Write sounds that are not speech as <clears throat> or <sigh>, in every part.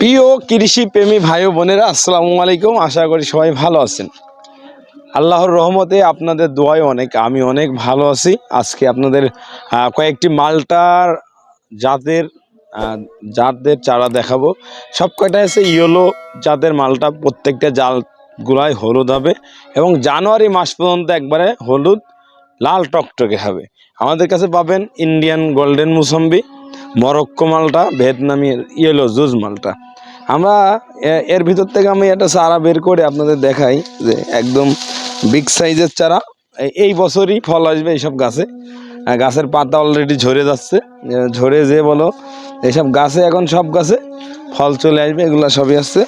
প্রিয় কৃষি প্রেমী ভাই বোনেরা, আসসালামু আলাইকুম। আশা করি সবাই ভালো আছেন। আল্লাহর রহমতে আপনাদের দোয়ায় অনেক, আমি অনেক ভালো আছি। আজকে আপনাদের কয়েকটি মালটার জাতের জাতের চারা দেখাবো। সব কয়টা আছে? ইয়েলো জাতের মালটা, প্রত্যেকটা জালগুলাই হলুদ হবে এবং জানুয়ারি মাস পর্যন্ত একবারে হলুদ, লাল টকটকে হবে। আমাদের কাছে পাবেন ইন্ডিয়ান গোল্ডেন মুসম্বি। মরক্কো মালটা ভিয়েতনামি ইয়েলো জুজ মালটা। আমরা এর ভিতর থেকে আমি একটা চারা বের করে আপনাদের দেখাই যে একদম বিগ সাইজের চারা। এই- এই বছরই ফল আসবে এইসব গাছে। গাছের পাতা অলরেডি ঝরে যাচ্ছে। ঝরে যে বলো, এইসব গাছে এখন সব গাছে ফল চলে আসবে, এগুলো সবই আসছে।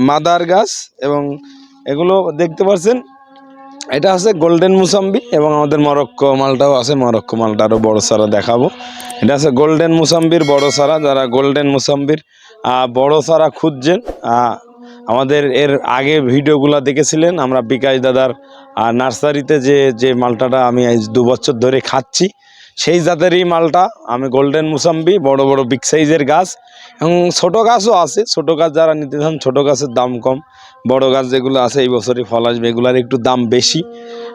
মাদার গাছ এবং এগুলো দেখতে পাচ্ছেন এটা আছে গোল্ডেন মুসাম্বি এবং আমাদের মরক্কো মালটাও আছে মরক্কো মালটা আরও বড়ো সারা দেখাবো। এটা আছে গোল্ডেন মুসাম্বির বড় সারা, যারা গোল্ডেন মুসাম্বির বড় সারা খুঁজছেন আমাদের এর আগে ভিডিওগুলো দেখেছিলেন, আমরা বিকাশ দাদার নার্সারিতে যে যে মালটাটা আমি দু বছর ধরে খাচ্ছি সেই জাতেরই মালটা। আমি গোল্ডেন মুসাম্বি, বড় বড় বিগ সাইজের গাছ। এবং ছোটো গাছও আছে। ছোট গাছ যারা নিতে চান, ছোট গাছের দাম কম। বড় গাছ যেগুলো আছে, এই বছরই ফল আসবে, এগুলার একটু দাম বেশি।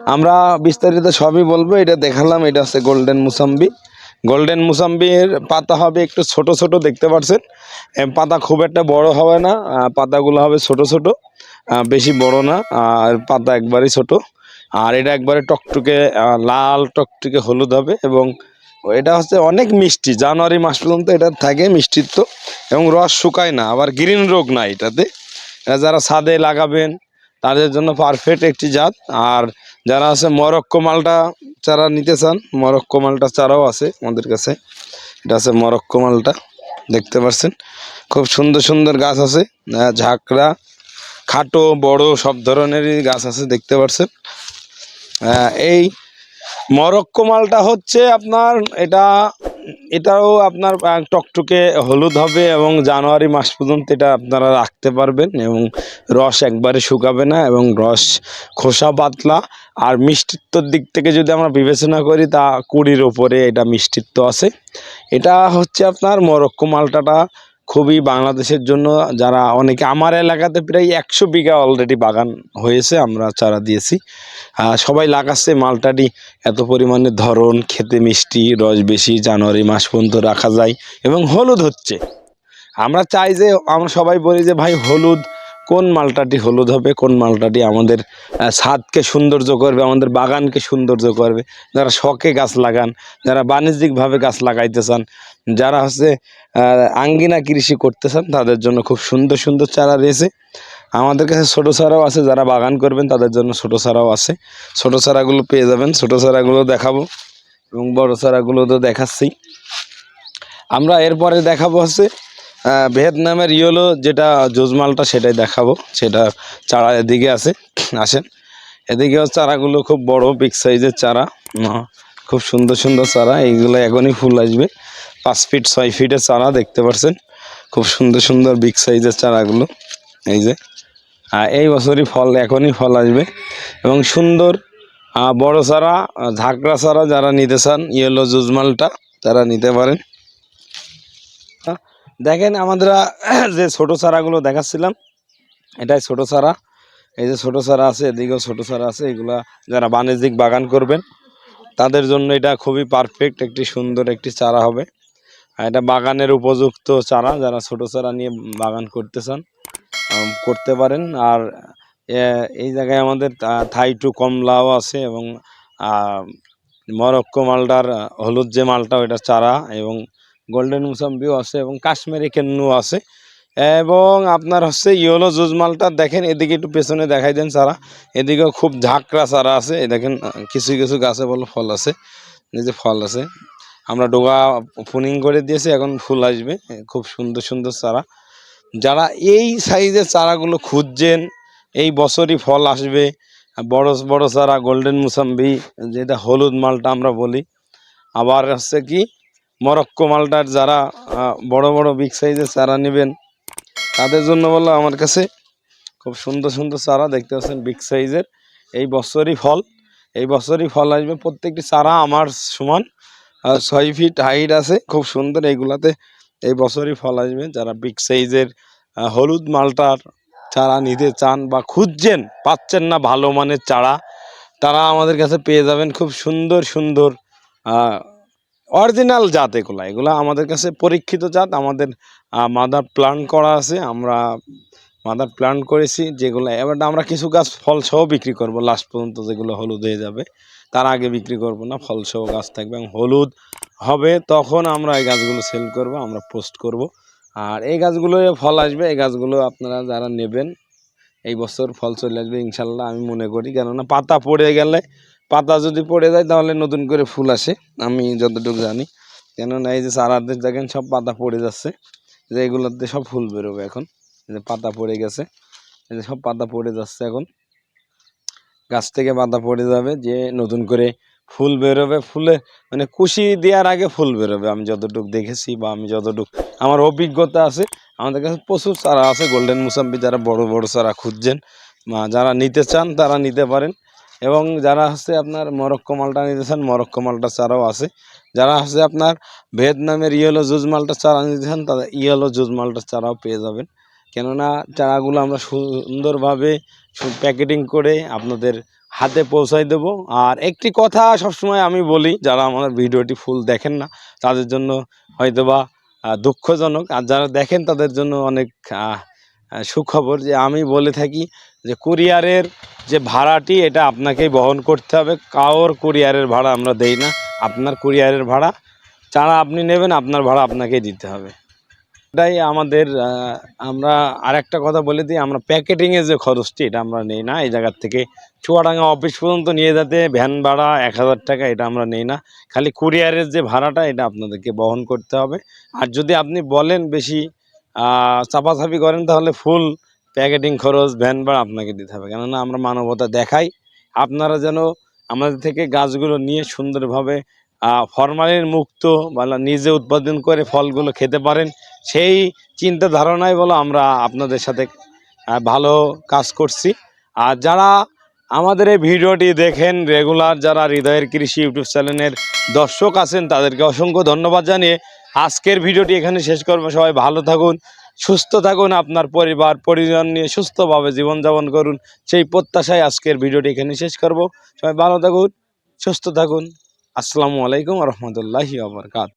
আমরা বিস্তারিত সবই বলব। এটা দেখালাম, এটা আছে গোল্ডেন মুসাম্বি। গোল্ডেন মুসাম্বির পাতা হবে একটু ছোট ছোট, দেখতে পাচ্ছেন? পাতা খুব একটা বড় হবে না। পাতাগুলো হবে ছোট ছোট। বেশি বড় না। আর পাতা একবারই ছোট। আর এটা একবারে টকটকে লাল টকটকে হলুদ হবে এবং এটা হচ্ছে অনেক মিষ্টি। জানুয়ারি মাস পর্যন্ত এটা থাকে মিষ্টিত্ব এবং রস শুকায় না, আবার গ্রিন রোগ না এটাতে। যারা ছাদে লাগাবেন, তাদের জন্য পারফেক্ট একটি জাত। আর যারা আছে মরক্কো মালটা চারা নিতে চান, মরক্কো মালটা চারাও আছে আমাদের কাছে। এটা আছে মরক্কো মালটা, দেখতে পাচ্ছেন খুব সুন্দর সুন্দর গাছ আছে ঝাঁকড়া, খাটো, বড় সব ধরনেরই গাছ আছে, দেখতে পাচ্ছেন এই মরক্কো মালটা হচ্ছে আপনার, এটা, এটাও আপনার টকটকে হলুদ হবে এবং জানুয়ারি মাস পর্যন্ত এটা আপনারা রাখতে পারবেন এবং রস একবারে শুকাবে না এবং রস খোসা পাতলা। আর মিষ্টিত্বর দিক থেকে যদি আমরা বিবেচনা করি, তা কুড়ির ওপরে এটা মিষ্টিত্ব আছে। এটা হচ্ছে আপনার মরক্কো মালটাটা খুবই বাংলাদেশের জন্য যারা অনেকে আমার এলাকাতে প্রায় একশো বিঘা অলরেডি বাগান হয়েছে, আমরা চারা দিয়েছি। সবাই লাগাচ্ছে মালটাটি এত পরিমাণে ধরন, খেতে মিষ্টি, রস বেশি, জানুয়ারি মাস পর্যন্ত রাখা যায় এবং হলুদ হচ্ছে। আমরা চাই যে, আমরা সবাই বলি যে, ভাই, হলুদ কোন মালটাটি হলুদ হবে, কোন মালটাটি আমাদের ছাদকে সৌন্দর্য করবে, আমাদের বাগানকে সৌন্দর্য করবে। যারা শখে গাছ লাগান, যারা বাণিজ্যিকভাবে গাছ লাগাইতে চান, যারা হচ্ছে আঙ্গিনা কৃষি করতে চান, তাদের জন্য খুব সুন্দর সুন্দর চারা রয়েছে। আমাদের কাছে ছোটো চারাও আছে, যারা বাগান করবেন, তাদের জন্য ছোটো চারাও আছে। ছোটো চারাগুলো পেয়ে যাবেন, ছোটো চারাগুলো দেখাবো এবং বড়ো চারাগুলো তো দেখাচ্ছি। আমরা এরপরে দেখাবো হচ্ছে ভিয়েতনামের ইয়েলো যেটা জোজমালটা সেটাই দেখাবো। সেটা চারা এদিকে আছে আসেন। এদিকেও চারাগুলো খুব বড় বিগ সাইজের চারা। খুব সুন্দর সুন্দর চারা এইগুলো এখনই ফুল আসবে। পাঁচ ফিট ছয় ফিটের চারা দেখতে পাচ্ছেন খুব সুন্দর সুন্দর বিগ সাইজের চারাগুলো এই যে। আহ, এই বছরই ফল এখনই ফল আসবে। এবং সুন্দর বড় চারা ঝাঁকড়া চারা যারা নিতে চান ইয়েলো জুজমালটা তারা নিতে পারেন। দেখেন আমাদের <clears throat> যে ছোট চারাগুলো দেখাচ্ছিলাম, এটাই ছোট চারা। এই যে ছোট চারা আছে, এদিকেও ছোট চারা আছে, এগুলা যারা বাণিজ্যিক বাগান করবেন, তাদের জন্য এটা খুবই পারফেক্ট একটি সুন্দর একটি চারা হবে। আর এটা বাগানের উপযুক্ত চারা, যারা ছোট চারা নিয়ে বাগান করতে চান করতে পারেন। আর এই জায়গায় আমাদের থা- থাই টু কমলাও আছে এবং মরক্কো মালটার, হলুদ যে মালটা ওইটা চারা এবং গোল্ডেন মুসাম্বিও আছে এবং কাশ্মীরি কেন্নুও আছে। এবং আপনার হচ্ছে ইয়েলো জুজ মালটা দেখেন, এদিকে একটু পেছনে দেখাই দেন চারা এদিকেও খুব ঝাঁকড়া চারা আছে। দেখেন, কিছু কিছু গাছে বলো ফল আছে। এই যে ফল আছে। আমরা ডোগা ফুনিং করে দিয়েছি, এখন ফুল আসবে। খুব সুন্দর সুন্দর চারা। যারা এই সাইজের চারাগুলো খুঁজছেন, এই বছরই ফল আসবে। বড় বড় চারা গোল্ডেন মুসাম্বি যেটা হলুদ মালটা আমরা বলি। আবার হচ্ছে কি মরক্কো মালটার যারা বড় বড় বিগ সাইজের চারা নেবেন, তাদের জন্য বলল আমার কাছে খুব সুন্দর সুন্দর চারা, দেখতে পাচ্ছেন বিগ সাইজের এই বছরই ফল, এই বছরই ফল আসবে। প্রত্যেকটি চারা আমার সমান ছয় ফিট হাইট আছে। খুব সুন্দর এইগুলাতে এই বছরই ফল আসবে। যারা বিগ সাইজের হলুদ মালটার চারা নিতে চান বা খুঁজছেন, পাচ্ছেন না ভালো মানের চারা, তারা আমাদের কাছে পেয়ে যাবেন। খুব সুন্দর সুন্দর অরিজিনাল জাত এগুলা। এগুলো আমাদের কাছে পরীক্ষিত জাত। আমাদের মাদার প্লান্ট করা আছে। আমরা মাদার প্লান্ট করেছি যেগুলো, এবার আমরা কিছু গাছ ফল সহ বিক্রি করব। লাস্ট পর্যন্ত যেগুলো হলুদ হয়ে যাবে, তার আগে বিক্রি করব না। ফল সহ গাছ থাকবে এবং হলুদ হবে। তখন আমরা এই গাছগুলো সেল করব, আমরা পোস্ট করব। আর এই গাছগুলো ফল আসবে। এই গাছগুলো আপনারা যারা নেবেন, এই বছর ফল চলে আসবে ইনশাল্লাহ, আমি মনে করি। কেননা পাতা পড়ে গেলে পাতা যদি পড়ে যায় তাহলে নতুন করে ফুল আসে, আমি যতটুকু জানি। কেননা এই যে চারাদের দেখেন সব পাতা পড়ে যাচ্ছে যে এগুলোতে সব ফুল বেরোবে এখন। এই যে পাতা পড়ে গেছে, এই যে সব পাতা পড়ে যাচ্ছে এখন। গাছ থেকে পাতা পড়ে যাবে, যে নতুন করে ফুল বেরোবে, ফুলে মানে কুশি দেওয়ার আগে ফুল বেরোবে, আমি যতটুকু দেখেছি বা আমি যতটুকু আমার অভিজ্ঞতা আছে, আমাদের কাছে প্রচুর চারা আছে গোল্ডেন মুসাম্বি যারা বড় বড় চারা খুঁজছেন যারা নিতে চান তারা নিতে পারেন। এবং যারা হচ্ছে আপনার মরক্কো মালটা নিতে চান, মরক্কো মালটা চারাও আছে। যারা হচ্ছে আপনার ভিয়েতনামের ইয়েলো জুজ মালটা চারা নিতে চান, তারা ইয়েলো জুজ মালটার চারাও পেয়ে যাবেন। কেননা চারাগুলো আমরা সুন্দরভাবে প্যাকেটিং করে আপনাদের হাতে পৌঁছাই দেব। আর একটি কথা সবসময় আমি বলি, যারা আমার ভিডিওটি ফুল দেখেন না, তাদের জন্য হয়তোবা দুঃখজনক। আর যারা দেখেন, তাদের জন্য অনেক সুখবর যে আমি বলে থাকি যে কুরিয়ারের যে ভাড়াটি, এটা আপনাকেই বহন করতে হবে। কারোর কুরিয়ারের ভাড়া আমরা দেই না। আপনার কুরিয়ারের ভাড়া চারা আপনি নেবেন, আপনার ভাড়া আপনাকেই দিতে হবে। এটাই আমাদের আমরা আরেকটা কথা বলে দিই, আমরা প্যাকেটিংয়ের যে খরচটি, এটা আমরা নেই না। এই জায়গার থেকে চুয়াডাঙ্গা অফিস পর্যন্ত নিয়ে যেতে, ভ্যান ভাড়া এক হাজার টাকা, এটা আমরা নেই না। খালি কুরিয়ারের যে ভাড়াটা, এটা আপনাদেরকে বহন করতে হবে। আর যদি আপনি বলেন বেশি চাপাচাপি করেন তাহলে ফুল প্যাকেটিং খরচ ভ্যান ভাড়া আপনাকে দিতে হবে। কেননা আমরা মানবতা দেখাই, আপনারা যেন আমাদের থেকে গাছগুলো নিয়ে সুন্দরভাবে ফরমালিন মুক্ত বা নিজে উৎপাদন করে ফলগুলো খেতে পারেন, সেই চিন্তা ধারণাই বলো আমরা আপনাদের সাথে ভালো কাজ করছি। আর যারা আমাদের এই ভিডিওটি দেখেন রেগুলার যারা হৃদয়ের কৃষি ইউটিউব চ্যানেলের দর্শক আছেন, তাদেরকে অসংখ্য ধন্যবাদ জানিয়ে আজকের ভিডিওটি এখানে শেষ করব। সবাই ভালো থাকুন, সুস্থ থাকুন, আপনার পরিবার, পরিজন নিয়ে সুস্থভাবে জীবনযাপন করুন। সেই প্রত্যাশায় আজকের ভিডিওটি এখানে শেষ করব। সবাই ভালো থাকুন, সুস্থ থাকুন। আসসালামু আলাইকুম রহমতুল্লাহি আবরকাত